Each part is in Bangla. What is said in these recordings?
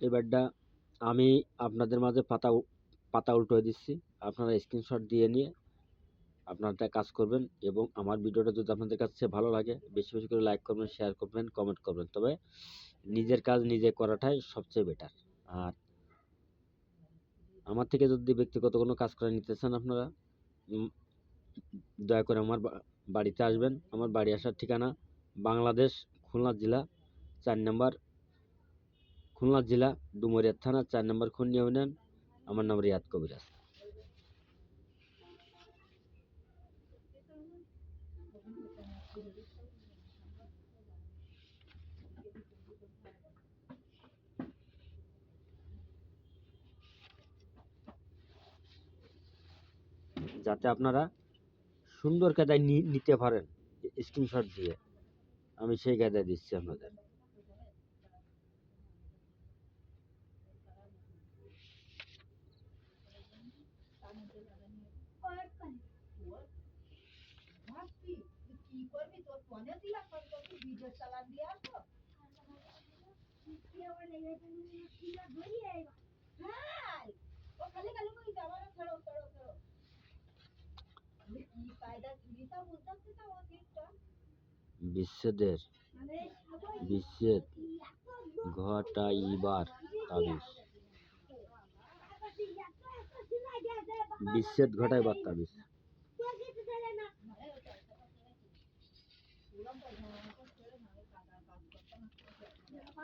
এই ব্যাটটা আমি আপনাদের মাঝে পাতা পাতা উল্টো দিচ্ছি। আপনারা স্ক্রিনশট দিয়ে নিয়ে আপনারা কাজ করবেন এবং আমার ভিডিওটা যদি আপনাদের কাছে ভালো লাগে, বেশি বেশি করে লাইক করবেন শেয়ার করবেন কমেন্ট করবেন। তবে নিজের কাজ নিজে করাটাই সবচেয়ে বেটার আর আমার থেকে যদি ব্যক্তিগত কোনো কাজ করে নিতে চান আপনারা দয়া করে আমার বাড়িতে আসবেন। আমার বাড়ি আসার ঠিকানা বাংলাদেশ খুলনা জেলা চার নম্বর খুলনা জেলা, ডুমুরিয়া থানা, চার নম্বর খুলনা ইউনিয়ন। আমার নাম রিয়াদ কবিরাজ যাতে আপনারা সুন্দর কায়দায় নিতে পারেন, স্ক্রিনশট দিয়ে। আমি সেই কায়দায় দিচ্ছি আপনাদের। ফোনে দিয়া ফোন করবি ভিডিও চালান দিয়ে আসো। খালি খালি কই যাবার খেলো খেলো খেলো। কি কায়দা গীতা বুঝতে তো ও ঠিকটা বিচ্ছেদের বিচ্ছেদ ঘটাইবার তাবিজ। বিচ্ছেদ ঘটাইবার তাবিজ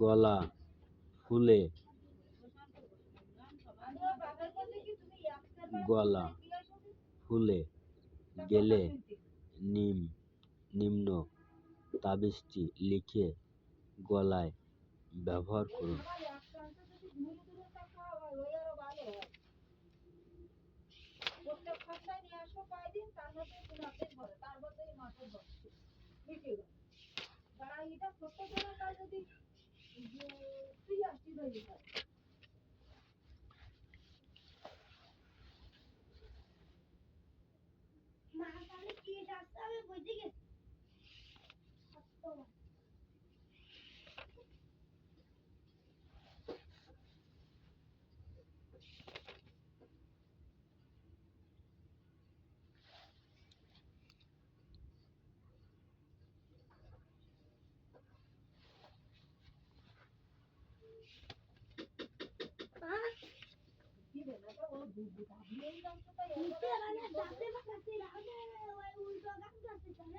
গলা ফুলে গলা ফুলে গেলে নিম। নিম্ন তাবিজটি লিখে গলায় ব্যবহার করুন। আমার একসাথে যদি ঘুরে ঘুরে টাকা হয় ওই আরও ভালো হয় প্রত্যেক সপ্তাহে নিয়ে আসো কয়দিন তার মধ্যে তুমি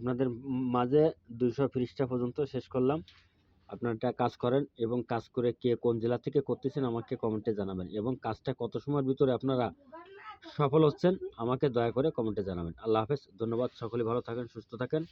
আপনাদের মাঝে দুইশো পৃষ্ঠা পর্যন্ত শেষ করলাম। আপনারা একটা কাজ করেন এবং কাজ করে কে কোন জেলা থেকে করতেছেন আমাকে কমেন্টে জানাবেন এবং কাজটা কত সময়ের ভিতরে আপনারা সফল হচ্ছেন আমাকে দয়া করে কমেন্টে জানাবেন। আল্লাহ হাফেজ, ধন্যবাদ। সকলে ভালো থাকেন, সুস্থ থাকেন।